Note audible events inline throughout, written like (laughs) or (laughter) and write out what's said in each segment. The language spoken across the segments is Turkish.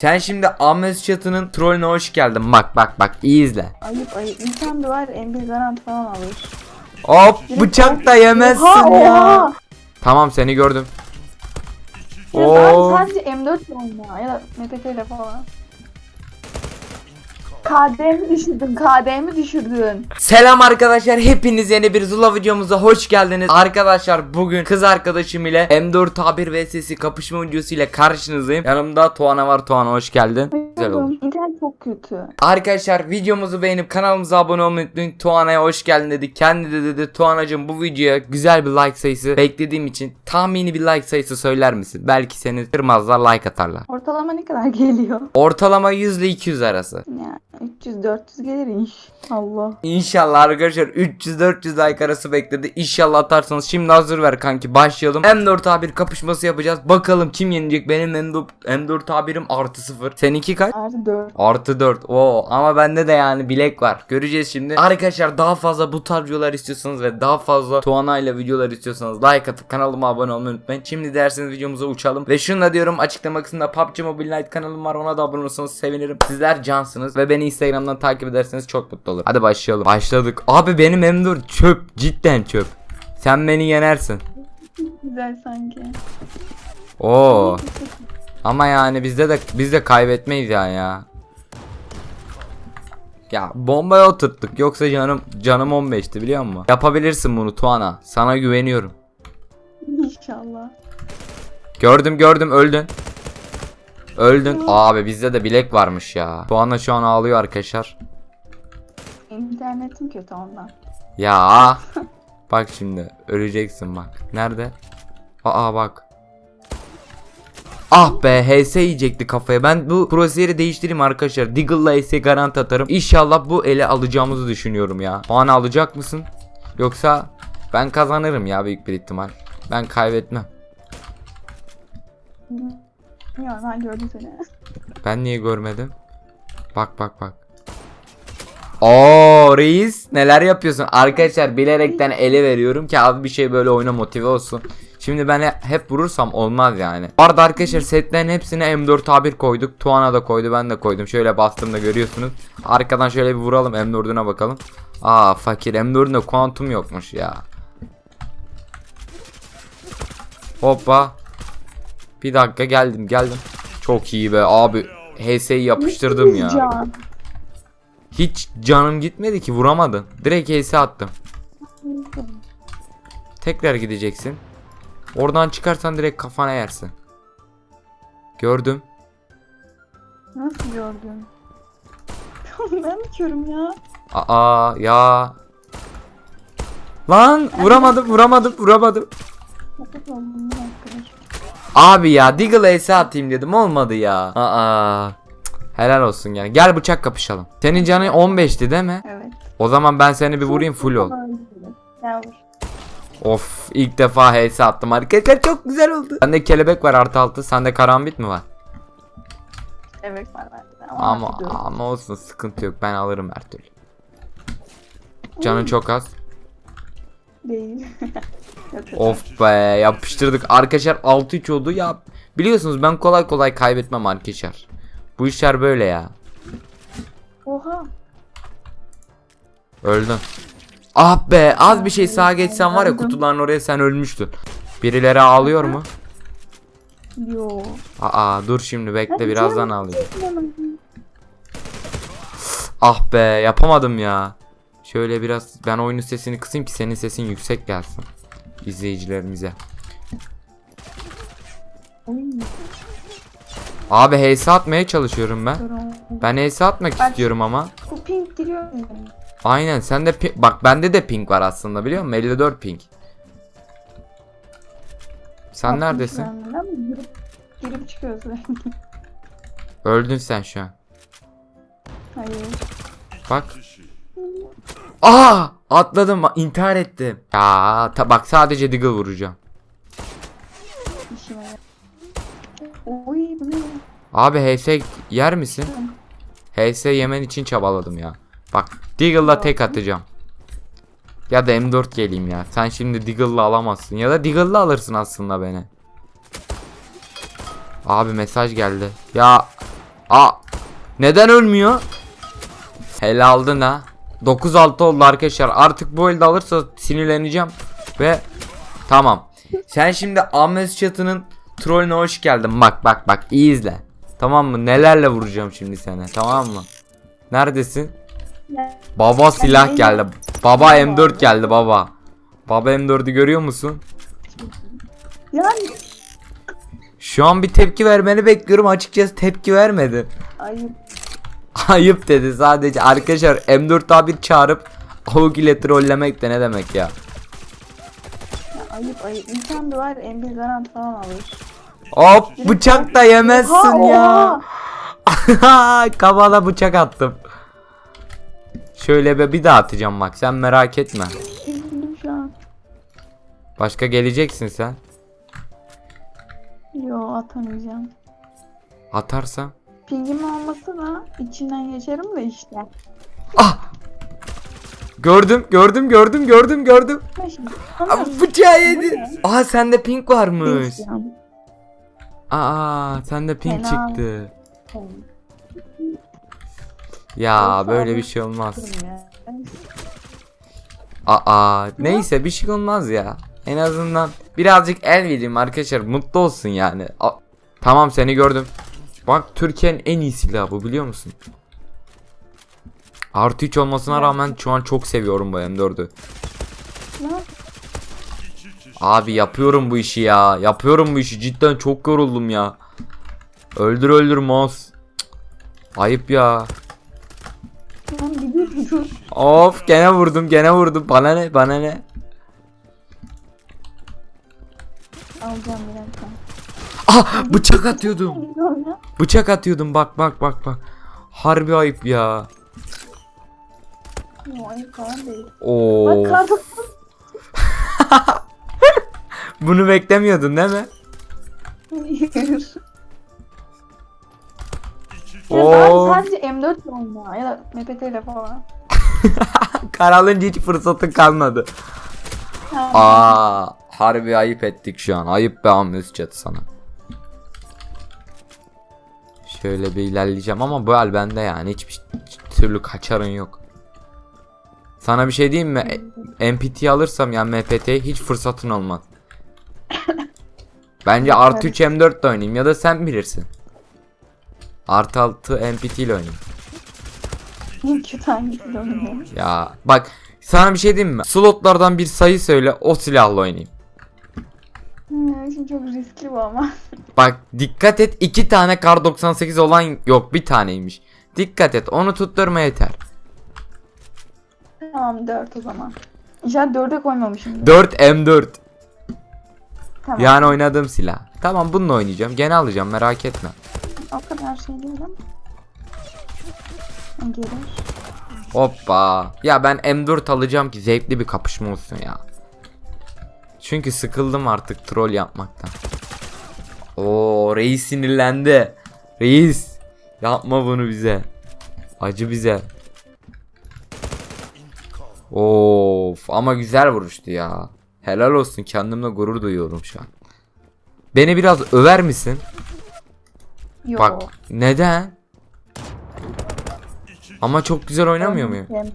Sen şimdi Ahmet Çatı'nın trollüne hoş geldin. Bak bak bak iyi izle. Ayıp ayıp. İnsan da var M1 garanti falan alır. Hop bıçak da yemezsin Oha, ya. oha. Tamam seni gördüm. Ya Oo. ben sadece M4 ile ya da MPT ile falan. KD'mi düşürdün, KD'mi düşürdün. Selam arkadaşlar hepiniz yeni bir Zula videomuza hoş geldiniz. Arkadaşlar bugün kız arkadaşım ile M4A1 vs kapışma videosu ile karşınızdayım. Yanımda Tuana var. Tuana hoş geldin. Güzel oldu. İnternet çok kötü. Arkadaşlar videomuzu beğenip kanalımıza abone olmayı unutmayın. Tuana'ya hoş geldin dedi. Kendi de dedi Tuana'cım bu videoya güzel bir like sayısı beklediğim için tahmini bir like sayısı söyler misin? Belki seni kırmazlar like atarlar. Ortalama ne kadar geliyor? Ortalama 100 ile 200 arası. Ya 300-400 gelir inşallah. İnşallah arkadaşlar 300-400 like arası bekledi. İnşallah atarsanız şimdi hazır ver kanki başlayalım. M4A1 kapışması yapacağız. Bakalım kim yenecek? Benim M4, M4A1'im artı 0. Seninki kaç? Artı 4. Artı 4. Oo ama bende de yani bilek var. Göreceğiz şimdi. Arkadaşlar daha fazla bu tarz videolar istiyorsanız ve daha fazla Tuana ile videolar istiyorsanız like atıp kanalıma abone olmayı unutmayın. Şimdi derseniz videomuza uçalım. Ve şunu da diyorum açıklama kısmında PUBG Mobile Night kanalım var. Ona da abone olursanız sevinirim. Sizler cansınız ve beni Instagram'dan takip ederseniz çok mutlu olurum. Hadi başlayalım. Başladık. Abi benim M4 çöp. Cidden çöp. Sen beni yenersin. Güzel sanki. Oo. Ama yani bizde de biz de kaybetmeyiz yani ya. Ya bombaya oturttuk yoksa canım canım 15'ti biliyor musun? Yapabilirsin bunu Tuana. Sana güveniyorum. İnşallah. Gördüm gördüm öldün. Öldün. Abi bizde de bilek varmış ya. Tuana şu an ağlıyor arkadaşlar. İnternetim kötü ondan. Ya. (laughs) bak şimdi öleceksin bak. Nerede? Aa bak. Ah be HS yiyecekti kafaya. Ben bu proseri değiştireyim arkadaşlar. Diggle'la HS garanti atarım. İnşallah bu ele alacağımızı düşünüyorum ya. O an alacak mısın? Yoksa ben kazanırım ya büyük bir ihtimal. Ben kaybetmem. Ya ben gördüm seni. Ben niye görmedim? Bak bak bak. Oo reis neler yapıyorsun? Arkadaşlar bilerekten ele veriyorum ki abi bir şey böyle oyuna motive olsun. Şimdi ben he- hep vurursam olmaz yani. Bu arada arkadaşlar setlerin hepsine M4A1 koyduk. Tuana da koydu ben de koydum. Şöyle bastığımda görüyorsunuz. Arkadan şöyle bir vuralım M4'üne bakalım. Aa fakir M4'ünde kuantum yokmuş ya. Hoppa. Bir dakika geldim geldim. Çok iyi be abi. HS'yi yapıştırdım ya. Can. Hiç canım gitmedi ki vuramadın. Direkt HS attım. Tekrar gideceksin. Oradan çıkarsan direkt kafana yersin. Gördüm. Nasıl gördün? (laughs) ben körüm ya? Aa ya. Lan vuramadım vuramadım vuramadım. Abi ya Deagle HS atayım dedim olmadı ya. Aa. Helal olsun yani. Gel bıçak kapışalım. Senin canın 15'ti değil mi? Evet. O zaman ben seni bir vurayım full ol. Ya vur. Of ilk defa HS attım arkadaşlar çok güzel oldu. Sende kelebek var artı altı sende karambit mi var? Evet var bende. Ama yok. ama olsun sıkıntı yok ben alırım her türlü. Canın çok az. Değil. (laughs) Of be yapıştırdık. Arkadaşlar 6-3 oldu ya. Biliyorsunuz ben kolay kolay kaybetmem arkadaşlar. Bu işler böyle ya. Oha. Öldün. Ah be az bir şey sağa geçsen var ya kutuların oraya sen ölmüştün. Birileri ağlıyor mu? Yo. Aa dur şimdi bekle Hadi birazdan ağlayacağım. Ah be yapamadım ya. Şöyle biraz ben oyunun sesini kısayım ki senin sesin yüksek gelsin. izleyicilerimize. Abi HS atmaya çalışıyorum ben. Ben HS atmak Bak. istiyorum ama. Bu pink giriyor? Aynen sende pi- bak bende de pink var aslında biliyor musun? 54 pink. Sen neredesin? Ama girip, girip çıkıyor sürekli. Öldün sen şu an. Hayır. Bak. Aa! Atladım intihar ettim. Ya ta- bak sadece Deagle vuracağım. Abi HS yer misin? HS yemen için çabaladım ya. Bak Deagle'la tek atacağım. Ya da M4 geleyim ya. Sen şimdi Deagle'la alamazsın. Ya da Deagle'la alırsın aslında beni. Abi mesaj geldi. Ya Aa. Neden ölmüyor? Hele aldın ha. 9-6 oldu arkadaşlar. Artık bu elde alırsa sinirleneceğim. Ve tamam. Sen şimdi Ahmet Çatı'nın trollüne hoş geldin. Bak bak bak iyi izle. Tamam mı? Nelerle vuracağım şimdi sana. Tamam mı? Neredesin? Baba silah geldi. Baba M4 geldi baba. Baba M4'ü görüyor musun? Yani Şu an bir tepki vermeni bekliyorum. Açıkçası tepki vermedi. ayıp. Ayıp dedi sadece. Arkadaşlar M4 a çağırıp Avuk ile trollemek de ne demek ya? Ayıp ayıp. İnsan da var M1 garanti falan alır. Hop bıçak da yemezsin ya. (laughs) Kafana bıçak attım. Şöyle bir, bir daha atacağım bak sen merak etme. Başka geleceksin sen. Yo atamayacağım. Atarsam. Pingim olmasa da içinden geçerim de işte. Ah! Gördüm gördüm gördüm gördüm gördüm. Aa, bıçağı yedi. Aa sende pink varmış. Aa sende pink Fena. çıktı. Ya böyle bir şey olmaz. Aa neyse bir şey olmaz ya. En azından birazcık el vereyim arkadaşlar mutlu olsun yani. A- tamam seni gördüm. Bak Türkiye'nin en iyi silahı bu biliyor musun? Artı 3 olmasına rağmen şu an çok seviyorum bu M4'ü. Ne? Abi yapıyorum bu işi ya. Yapıyorum bu işi. Cidden çok yoruldum ya. Öldür öldür mouse. Ayıp ya. Of gene vurdum gene vurdum. Bana ne bana ne. Alacağım bir dakika. Ah bıçak atıyordum. Bıçak atıyordum bak bak bak bak. Harbi ayıp ya. Oo. Bak. (laughs) Bunu beklemiyordun değil mi? Hayır. Oo. sadece M4 ile oyna ya da MPT ile falan. (laughs) Karalınca hiç fırsatın kalmadı. Aa, harbi ayıp ettik şu an. Ayıp be Ahmet Çatı sana. Şöyle bir ilerleyeceğim ama bu el bende yani hiçbir türlü kaçarın yok. Sana bir şey diyeyim mi? MPT alırsam yani MPT hiç fırsatın olmaz. Bence artı 3 M4 de oynayayım ya da sen bilirsin. Artı 6 MPT ile oynayayım. Kötü hangisiyle oynuyor? Ya bak sana bir şey diyeyim mi? Slotlardan bir sayı söyle o silahla oynayayım. Hmm, şimdi çok riskli bu ama. (laughs) Bak dikkat et iki tane kar 98 olan yok bir taneymiş. Dikkat et onu tutturma yeter. tamam 4 o zaman. İnşallah 4'e koymamışım. 4 M4 Tamam. yani oynadığım silah. Tamam bununla oynayacağım gene alacağım merak etme. O kadar şey değil ama. Gelir. Hoppa. Ya ben M4 alacağım ki zevkli bir kapışma olsun ya. Çünkü sıkıldım artık troll yapmaktan. Oo reis sinirlendi. Reis yapma bunu bize. Acı bize. Of ama güzel vuruştu ya. Helal olsun kendimle gurur duyuyorum şu an. Beni biraz över misin? Yo. Bak neden? Ama çok güzel oynamıyor muyum? Ben-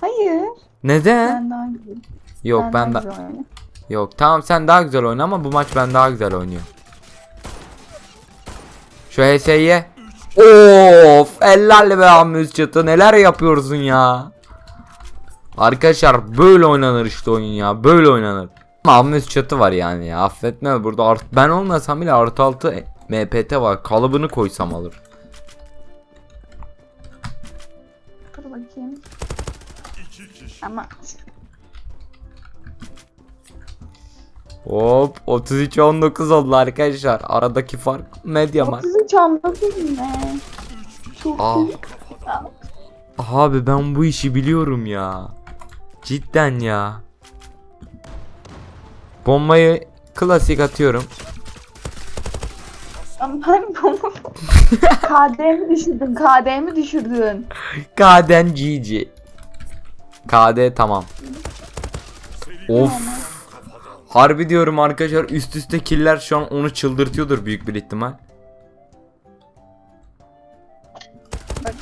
Hayır. Neden? Ben daha. Yok ben daha oynuyorum. Yok tamam sen daha güzel oyna ama bu maç ben daha güzel oynuyorum. Şu HS'ye. Of ellerle be Ahmet Çatı neler yapıyorsun ya. Arkadaşlar böyle oynanır işte oyun ya böyle oynanır. Ama Ahmet Çatı var yani ya affetme burada art ben olmasam bile artı altı MPT var kalıbını koysam alır. Dur bakayım. Ama Hop 33 19 oldu arkadaşlar aradaki fark medya mark. 33 anlatayım ne? Çok iyi. Abi ben bu işi biliyorum ya. Cidden ya. Bombayı klasik atıyorum. Ben bunu (laughs) KD'mi düşürdün, KD'mi düşürdün. KD'n GG. KD tamam. Of. Harbi diyorum arkadaşlar üst üste killer şu an onu çıldırtıyordur büyük bir ihtimal.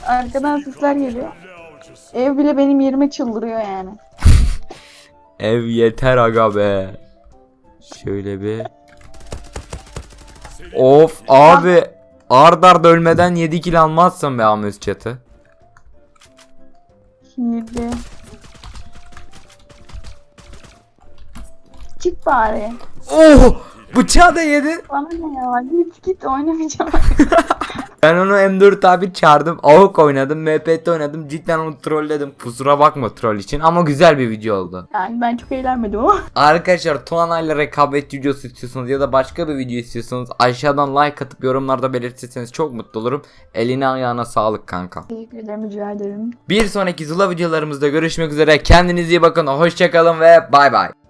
Arkadan sesler geliyor. Ev bile benim yerime çıldırıyor yani. (laughs) Ev yeter aga be. Şöyle bir. Of abi. Ard arda ölmeden 7 kill almazsın be Ahmet Çatı. Hile. Çık bari. Oh! Bıçağı da yedin. Bana ne ya? Git git oynamayacağım. (laughs) Ben onu M4 abi çağırdım. AUK oynadım. MPT oynadım. Cidden onu trolledim. Kusura bakma troll için. Ama güzel bir video oldu. Yani ben çok eğlenmedim ama. (laughs) Arkadaşlar Tuana ile rekabet videosu istiyorsanız ya da başka bir video istiyorsanız aşağıdan like atıp yorumlarda belirtirseniz çok mutlu olurum. Eline ayağına sağlık kanka. Teşekkür ederim rica ederim. Bir sonraki Zula videolarımızda görüşmek üzere. Kendinize iyi bakın. Hoşçakalın ve bay bay.